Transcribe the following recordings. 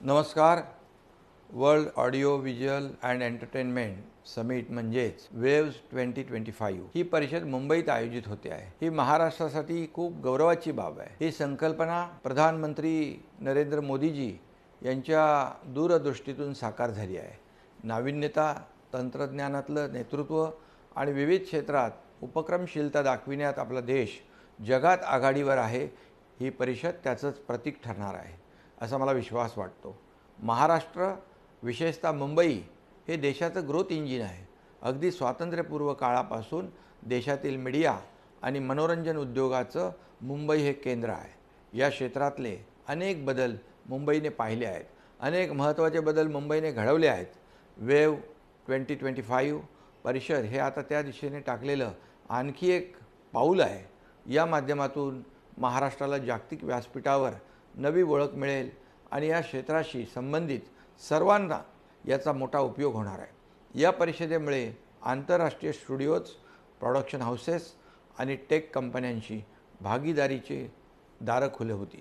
नमस्कार. World audio visual and entertainment summit म्हणजेच waves twenty twenty five ही परिषद मुंबईत आयोजित होते आहे. ही महाराष्ट्रासाठी खूप गौरवाची बाब आहे. ही संकल्पना प्रधानमंत्री नरेंद्र मोदीजी यांच्या दूरदृष्टीतून साकार झाली आहे. नाविन्यता तंत्रज्ञानातलं नेतृत्व आणि विविध क्षेत्रात उपक्रमशीलता दाखविण्यात आपला देश जगात आघाडीवर आहे ही परिषद त्याचंच प्रतीक ठरणार आहे. असा मला विश्वास वाटतो. महाराष्ट्र विशेषतः मुंबई हे देशाचं ग्रोथ इंजिन आहे. अगदी स्वातंत्र्यपूर्व काळापासून देशातील मीडिया आणि मनोरंजन उद्योगाचं मुंबई हे केंद्र आहे. या क्षेत्रातले अनेक बदल मुंबईने पाहिले आहेत. अनेक महत्त्वाचे बदल मुंबईने घडवले आहेत. वेव ट्वेंटी ट्वेंटी फाईव्ह परिषद हे आता त्या दिशेने टाकलेलं आणखी एक पाऊल आहे. या माध्यमातून महाराष्ट्राला जागतिक व्यासपीठावर नवी ओळख मिळेल आणि या क्षेत्राशी संबंधित सर्वांना याचा मोठा उपयोग होणार आहे. या परिषदेमुळे आंतरराष्ट्रीय स्टुडिओज प्रॉडक्शन हाऊसेस आणि टेक कंपन्यांशी भागीदारीचे दारं खुले होतील.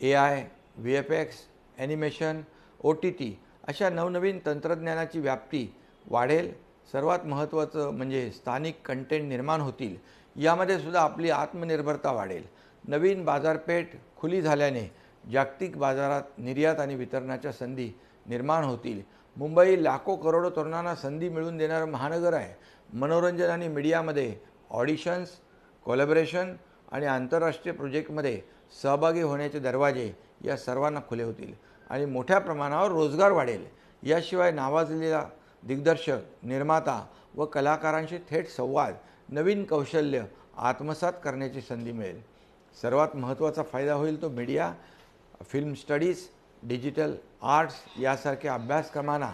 A I V F X animation O T T अशा नवनवीन तंत्रज्ञानाची व्याप्ती वाढेल. सर्वात महत्त्वाचं म्हणजे स्थानिक कंटेंट निर्माण होतील. यामध्ये सुद्धा आपली आत्मनिर्भरता वाढेल. नवीन बाजारपेठ खुली झाल्याने जागतिक बाजारात निर्यात आणि वितरणाच्या संधी निर्माण होतील. मुंबई लाखो करोडो तरुणांना संधी मिळवून देणारं महानगर आहे. मनोरंजन आणि मीडियामध्ये ऑडिशन्स कोलॅबरेशन आणि आंतरराष्ट्रीय प्रोजेक्टमध्ये सहभागी होण्याचे दरवाजे या सर्वांना खुले होतील आणि मोठ्या प्रमाणावर रोजगार वाढेल. याशिवाय नावाजलेला दिग्दर्शक निर्माता व कलाकारांशी थेट संवाद नवीन कौशल्य आत्मसात करण्याची संधी मिळेल. सर्वात महत्त्वाचा फायदा होईल तो media film studies digital arts यासारख्या अभ्यासक्रमांना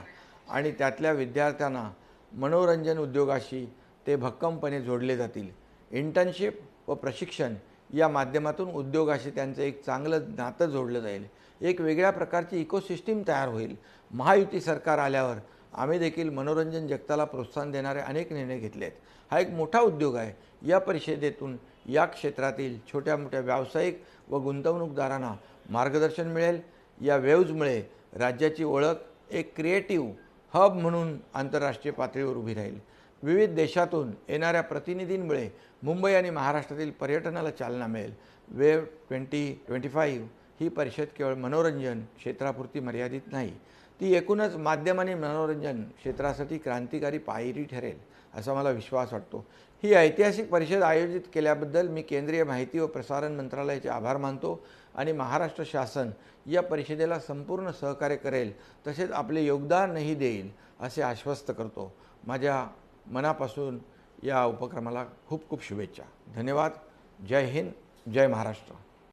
आणि त्यातल्या विद्यार्थ्यांना मनोरंजन उद्योगाशी ते भक्कमपणे जोडले जातील. इंटर्नशिप व प्रशिक्षण या माध्यमातून उद्योगाशी त्यांचं एक चांगलं नातं जोडलं जाईल. एक वेगळ्या प्रकारची इकोसिस्टीम तयार होईल. महायुती सरकार आल्यावर आम्ही देखील मनोरंजन जगताला प्रोत्साहन देणारे अनेक निर्णय घेतले आहेत हा एक मोठा उद्योग आहे. या परिषदेतून या क्षेत्रातील छोट्या मोठ्या व्यावसायिक व गुंतवणूकदारांना मार्गदर्शन मिळेल. या वेव्जमुळे राज्याची ओळख एक क्रिएटिव्ह हब म्हणून आंतरराष्ट्रीय पातळीवर उभी राहील. विविध देशातून येणाऱ्या प्रतिनिधींमुळे मुंबई आणि महाराष्ट्रातील पर्यटनाला चालना मिळेल. वेव ट्वेंटी ट्वेंटी फाईव्ह ही परिषद केवळ मनोरंजन क्षेत्रापुरती मर्यादित नाही ती एकूणच माध्यम आणि मनोरंजन क्षेत्रासाठी क्रांतिकारी पायरी ठरेल असा मला विश्वास वाटतो. ही ऐतिहासिक परिषद आयोजित केल्याबद्दल मी केंद्रीय माहिती व प्रसारण मंत्रालयाचे आभार मानतो आणि महाराष्ट्र शासन या परिषदेला संपूर्ण सहकार्य करेल तसेच आपले योगदानही देईल असे आश्वस्त करतो. माझ्या मनापासून या उपक्रमाला खूप खूप शुभेच्छा. धन्यवाद. जय हिंद. जय महाराष्ट्र.